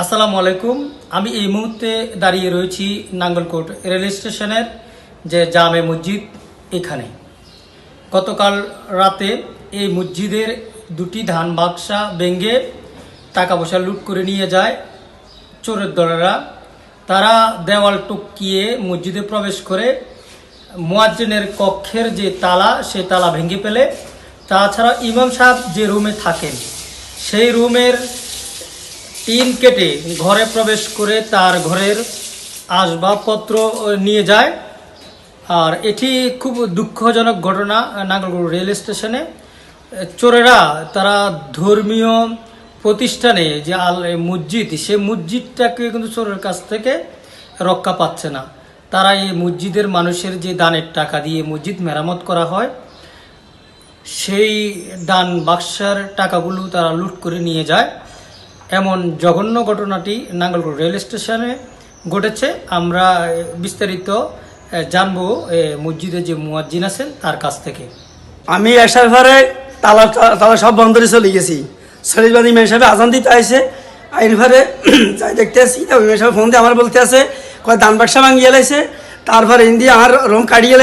আসসালামু আলাইকুম। আমি এই মুহূর্তে দাঁড়িয়ে রয়েছি নাঙ্গলকোট রেল স্টেশনের যে জামে মসজিদ এখানে। গতকাল রাতে এই মসজিদের দুটি ধান বাক্সা ভেঙে টাকা পয়সা লুট করে নিয়ে যায় চোরের দলেরা। তারা দেওয়াল টপকিয়ে মসজিদে প্রবেশ করে মুয়াজ্জিনের কক্ষের যে তালা, সে তালা ভেঙে ফেলে। তাছাড়া ইমাম সাহেব যে রুমে থাকেন, সেই রুমের টিন কেটে ঘরে প্রবেশ করে তার ঘরের আসবাবপত্র নিয়ে যায়। আর এটি খুব দুঃখজনক ঘটনা নাগরপুর রেল স্টেশনে। চোরেরা তারা ধর্মীয় প্রতিষ্ঠানে যে আল মসজিদ, সে মসজিদটাকে কিন্তু চোরের কাছ থেকে রক্ষা পাচ্ছে না। তারা এই মসজিদের মানুষের যে দানের টাকা দিয়ে মসজিদ মেরামত করা হয়, সেই দান বাক্সার টাকাগুলো তারা লুট করে নিয়ে যায়। এমন জঘন্য ঘটনাটি নাঙ্গলকোট রেল স্টেশনে ঘটেছে। আমরা বিস্তারিত জানব মসজিদে যে মুয়াজ্জিন আছেন তার কাছ থেকে। আমি আসার পরে তালা তালা সব বন্ধ করে চলে গেছি। সলিজবাদী মেয়ে সাহেব আজান দিতে আসে আইন পরে যাই দেখতে আসি তা মেয়ে সাহেব ফোন দিয়ে আমার বলতে আছে, কয় দান বাক্সা ভাঙিয়ে লাইছে, তারপরে ইন্দি আমার রুম কাটিয়ে